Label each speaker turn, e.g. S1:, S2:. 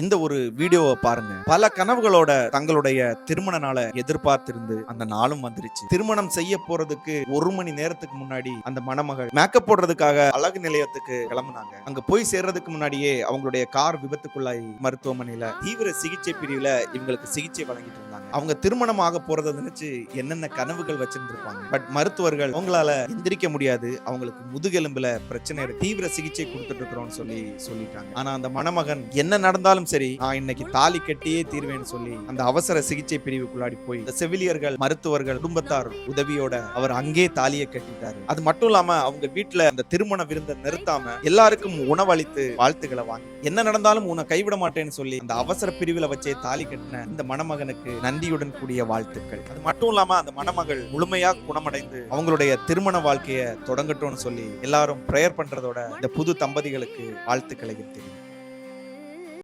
S1: இந்த ஒரு வீடியோவை பாருங்க. பல கனவுகளோட தங்களுடைய திருமண நாளை எதிர்பார்த்திருந்து அந்த நாளும் வந்துருச்சு. திருமணம் செய்ய போறதுக்கு ஒரு மணி நேரத்துக்கு முன்னாடி அந்த மணமகள் மேக்கப் போடுறதுக்காக அழகு நிலையத்துக்கு கிளம்புனாங்க. அங்க போய் சேர்றதுக்கு முன்னாடியே அவங்களுடைய கார் விபத்துக்குள்ளாய் மருத்துவமனையில தீவிர சிகிச்சை பிரிவுல இவங்களுக்கு சிகிச்சை வழங்கிட்டு இருந்தாங்க அவங்க திருமணம் ஆக போறத நினைச்சு என்னென்ன கனவுகள் வச்சிருந்திருப்பாங்க? பட் மருத்துவர்கள் அவங்களால எந்திரிக்க முடியாது. அவங்களுக்கு முதுகெலும்புல பிரச்சனை இருக்கு. தீவிர சிகிச்சை கொடுத்துட்டு இருக்கிறோம்னு சொல்லி சொல்லிட்டாங்க. ஆனா அந்த மணமகன் என்ன நடந்தாலும் சரி நான் இன்னைக்கு தாலி கட்டியே தீர்வேன்னு சொல்லி அந்த அவசர சிகிச்சை பிரிவுக்குள்ளாடி போய் இந்த செவிலியர்கள் மருத்துவர்கள் குடும்பத்தார் உதவியோட அவர் அங்கே தாலியை கட்டிட்டாரு. அது மட்டும் இல்லாம அவங்க வீட்டுல அந்த திருமண விருந்தை நிறுத்தாம எல்லாருக்கும் உணவளித்து வாழ்த்துக்களை வாங்கி என்ன நடந்தாலும் உன்னை கைவிட மாட்டேன்னு சொல்லி அந்த அவசர பிரிவுல வச்சே தாலி கட்டின இந்த மணமகனுக்கு நன்றியுடன் கூடிய வாழ்த்துக்கள். அது மட்டும் இல்லாம அந்த மணமகள் முழுமையா குணமடைந்து அவங்களுடைய திருமண வாழ்க்கைய தொடங்கட்டும்னு சொல்லி எல்லாரும் ப்ரேயர் பண்றதோட இந்த புது தம்பதிகளுக்கு வாழ்த்துக்களை தெரியும்